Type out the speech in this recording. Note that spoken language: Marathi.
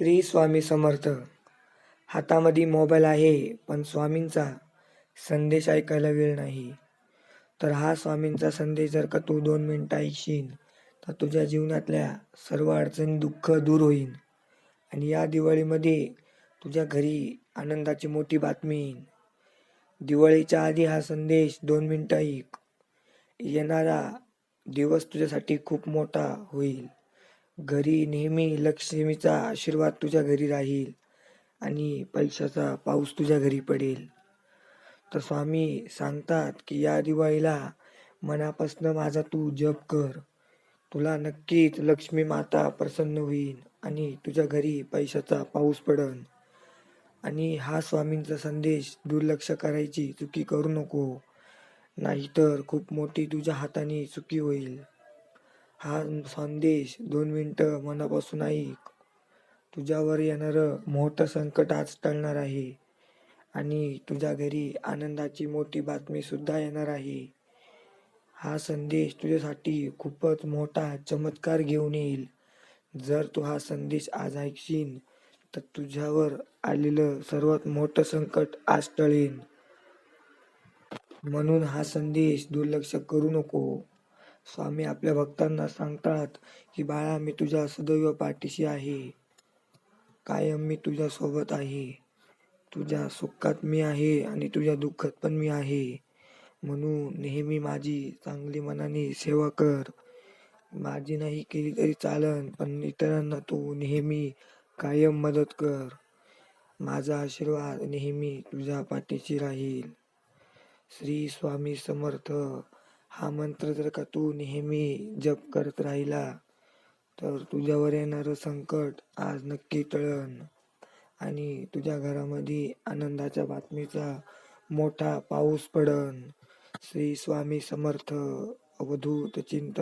श्री स्वामी समर्थ. हातामध्ये मोबाईल आहे पण स्वामींचा संदेश ऐकायला वेळ नाही. तर हा स्वामींचा संदेश जर का तू दोन मिनटं ऐकशील तर तुझ्या जीवनातल्या सर्व अडचणी दुःख दूर होईल आणि या दिवाळीमध्ये तुझ्या घरी आनंदाची मोठी बातमी येईल दिवाळीच्या आधी हा संदेश दोन मिनटं ऐक. येणारा दिवस तुझ्यासाठी खूप मोठा होईल. घरी नेहमी लक्ष्मीचा आशीर्वाद तुझ्या घरी राहील आणि पैशाचा पाऊस तुझ्या घरी पडेल. तर स्वामी सांगतात की या दिवाळीला मनापासून माझा तू जप कर. तुला नक्कीच लक्ष्मी माता प्रसन्न होईल आणि तुझ्या घरी पैशाचा पाऊस पडन. आणि हा स्वामींचा संदेश दुर्लक्ष करायची चुकी करू नको नाहीतर खूप मोठी तुझ्या हाताने चुकी होईल. हा संदेश दोन मिनटं मनापासून ऐक. तुझ्यावर येणारं मोठं संकट आज टळणार आहे. आणि तुझ्या घरी आनंदाची मोठी बातमी सुद्धा येणार आहे. हा संदेश तुझ्यासाठी खूपच मोठा चमत्कार घेऊन येईल. जर तू हा संदेश आज ऐकशील तर तुझ्यावर आलेलं सर्वात मोठं संकट आज टळेल म्हणून हा संदेश दुर्लक्ष करू नको. स्वामी आपल्या भक्तांना सांगतात की बाळा मी तुझ्या सदैव पाठीशी आहे. कायम मी तुझ्या सोबत आहे. तुझ्या सुखात मी आहे आणि तुझ्या दुःखात पण मी आहे. म्हणून नेहमी माझी चांगली मनाने सेवा कर. माझी नाही केली तरी चालन पण इतरांना तू नेहमी कायम मदत कर. माझा आशीर्वाद नेहमी तुझ्या पाठीशी राहील. श्री स्वामी समर्थ. हा मंत्र जर का तू नेहमी जप करत राहिला तर तुझ्यावर येणारं संकट आज नक्की टळन. आणि तुझ्या घरामध्ये आनंदाच्या बातमीचा मोठा पाऊस पडन. श्री स्वामी समर्थ अवधूत चिंतन.